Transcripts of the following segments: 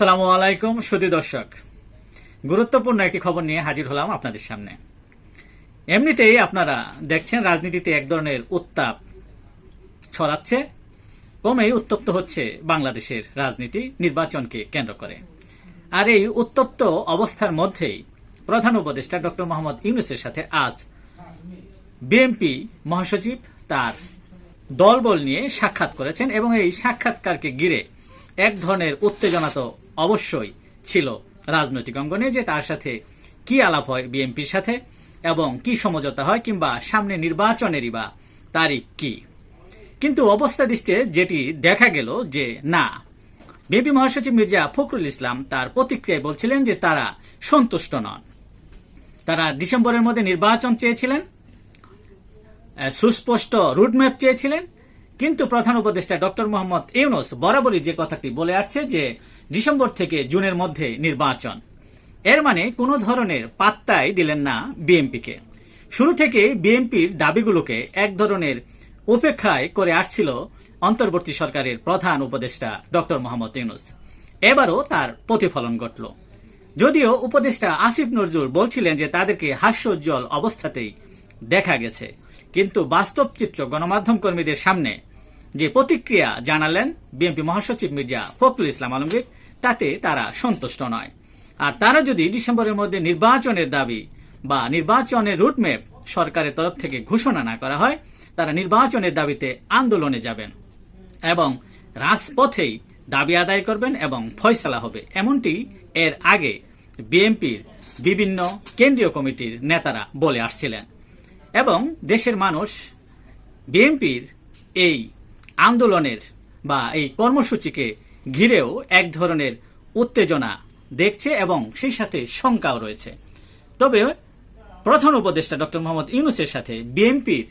আসসালামু আলাইকুম, সুদী দর্শক। গুরুত্বপূর্ণ একটি খবর নিয়ে হাজির হলাম আপনাদের সামনে। এমনিতেই আপনারা দেখছেন, রাজনীতিতে এক ধরনের উত্তাপ ছড়াচ্ছে ক্রমেই উত্তপ্ত হচ্ছে বাংলাদেশের রাজনীতি নির্বাচনকে কেন্দ্র করে। আর এই উত্তপ্ত অবস্থার মধ্যেই প্রধান উপদেষ্টা ডক্টর মোহাম্মদ ইউনুসের সাথে আজ বিএনপি মহাসচিব তার দলবল নিয়ে সাক্ষাৎ করেছেন এবং এই সাক্ষাৎকারকে ঘিরে এক ধরনের উত্তেজনা তো অবশ্যই ছিল রাজনৈতিক অঙ্গনে যে তার সাথে কি আলাপ হয় বিএনপির সাথে এবং কি সমঝোতা হয় কিংবা সামনে নির্বাচনেরই বা তারিখ কি। কিন্তু অবস্থা দৃষ্টে যেটি দেখা গেল যে না, বিএনপি মহাসচিব মির্জা ফখরুল ইসলাম তার প্রতিক্রিয়ায় বলছিলেন যে তারা সন্তুষ্ট নন। তারা ডিসেম্বরের মধ্যে নির্বাচন চেয়েছিলেন সুস্পষ্ট রুটম্যাপ চেয়েছিলেন, কিন্তু প্রধান উপদেষ্টা ডক্টর মোহাম্মদ ইউনুস বরাবরই যে কথাটি বলে আসছে যে ডিসেম্বর থেকে জুনের মধ্যে নির্বাচন। এর মানে কোনো ধরনের পাত্তাই দিলেন না বিএনপিকে। শুরু থেকে বিএনপির দাবিগুলোকে এক ধরনের উপেক্ষায় করে আসছিল অন্তর্বর্তী সরকারের প্রধান উপদেষ্টা ডক্টর মোহাম্মদ ইউনুস। এবারও তার প্রতিফলন ঘটল। যদিও উপদেষ্টা আসিফ নজরুল বলছিলেন যে তাদেরকে হাস্যোজ্জ্বল অবস্থাতেই দেখা গেছে, কিন্তু বাস্তব চিত্র গণমাধ্যম কর্মীদের সামনে যে প্রতিক্রিয়া জানালেন বিএনপি মহাসচিব মির্জা ফখরুল ইসলাম আলমগীর তাতে তারা সন্তুষ্ট নয়। আর তারা যদি ডিসেম্বরের মধ্যে নির্বাচনের দাবি বা নির্বাচনের রুটম্যাপ সরকারের তরফ থেকে ঘোষণা না করা হয়, তারা নির্বাচনের দাবিতে আন্দোলনে যাবেন এবং রাজপথেই দাবি আদায় করবেন এবং ফয়সালা হবে। এমনটি এর আগে বিএনপির বিভিন্ন কেন্দ্রীয় কমিটির নেতারা বলে আসছিলেন। এবং দেশের মানুষ বিএনপির এই আন্দোলনের বা এই কর্মসূচিকে ঘিরেও এক ধরনের উত্তেজনা দেখছে এবং সেই সাথে শঙ্কাও রয়েছে। তবে প্রধান উপদেষ্টা ডক্টর মোহাম্মদ ইউনুসের সাথে বিএনপির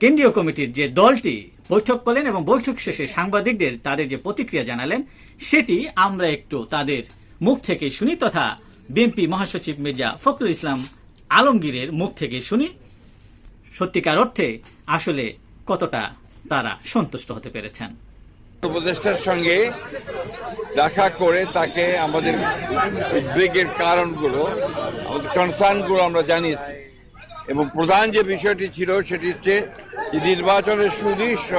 কেন্দ্রীয় কমিটির যে দলটি বৈঠক করলেন এবং বৈঠক শেষে সাংবাদিকদের তাদের যে প্রতিক্রিয়া জানালেন, সেটি আমরা একটু তাদের মুখ থেকে শুনি তথা বিএনপি মহাসচিব মির্জা ফখরুল ইসলাম আলমগীরের মুখ থেকে শুনি। সত্যিকার অর্থে আসলে কতটা তারা সন্তুষ্ট হতে পেরেছেন। উপদেষ্টার সঙ্গে দেখা করে তাকে আমাদের উদ্বেগের কারণগুলো, আমাদের কনসার্নগুলো আমরা জানিয়েছি। এবং প্রধান যে বিষয়টি ছিল সেটি হচ্ছে যে নির্বাচনের সুনির্দিষ্ট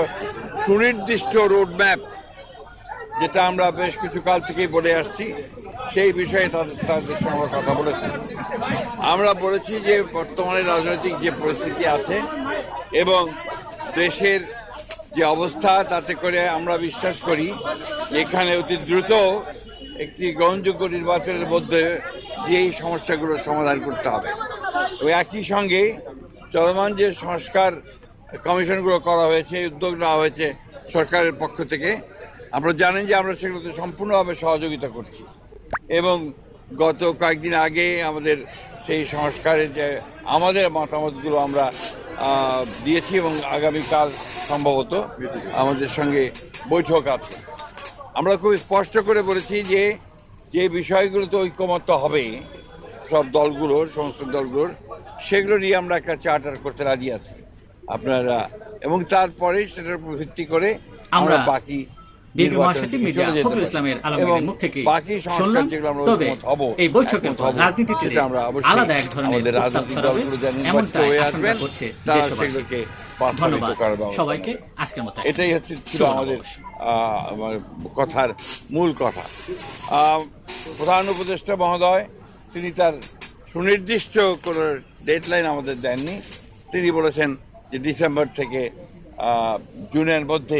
সুনির্দিষ্ট রোডম্যাপ যেটা আমরা বেশ কিছু কাল থেকেই বলে আসছি, সেই বিষয়ে তাদের তাদের সঙ্গে আমরা কথা বলেছি। আমরা বলেছি যে বর্তমানে রাজনৈতিক যে পরিস্থিতি আছে এবং দেশের যে অবস্থা, তাতে করে আমরা বিশ্বাস করি এখানে অতি দ্রুত একটি গ্রহণযোগ্য নির্বাচনের মধ্যে দিয়ে এই সমস্যাগুলোর সমাধান করতে হবে। এবং একই সঙ্গে চলমান যে সংস্কার কমিশনগুলো করা হয়েছে, উদ্যোগ নেওয়া হয়েছে সরকারের পক্ষ থেকে, আমরা জানেন যে আমরা সেগুলোতে সম্পূর্ণভাবে সহযোগিতা করছি। এবং গত কয়েকদিন আগে আমাদের সেই সংস্কারের যে আমাদের মতামতগুলো আমরা দিয়েছি এবং আগামীকাল সম্ভবত আমাদের সঙ্গে বৈঠক আছে। আমরা খুব স্পষ্ট করে বলেছি যে যে বিষয়গুলোতে ঐক্যমত্য হবে সব দলগুলোর সমস্ত দলগুলোর সেগুলো নিয়ে আমরা একটা চার্টার করতে রাজি আছি। আপনারা এবং তারপরে সেটার উপর ভিত্তি করে আমরা আমরা বাকি বিএনপি মহাসচিব মির্জা ফখরুল ইসলামের আলমগীরের মুখ থেকে শুনলাম। তবে এই বৈঠকের পর রাজনীতিতে আলাদা এক ধরনের উত্তাপ ছড়াবে। এমনটাই আশঙ্কা করছে দেশবাসী। ধন্যবাদ সবাইকে আজকের মতো এটাই হচ্ছে আমাদের কথার মূল কথা। প্রধান উপদেষ্টা মহোদয় তিনি তার সুনির্দিষ্ট কোনো ডেডলাইন আমাদের দেননি। তিনি বলেছেন যে ডিসেম্বর থেকে আহ, জুনের মধ্যে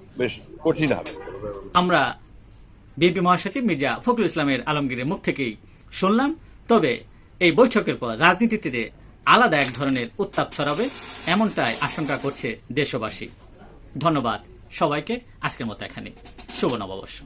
বেশ কঠিন হবে। আমরা বিএনপি মহাসচিব মির্জা ফখরুল ইসলামের আলমগীরের মুখ থেকেই শুনলাম, তবে এই বৈঠকের পর রাজনীতিতে আলাদা এক ধরনের উত্তাপ ছড়াবে এমনটাই আশঙ্কা করছে দেশবাসী। ধন্যবাদ সবাইকে, আজকের মতো এখানে শুভ নববর্ষ।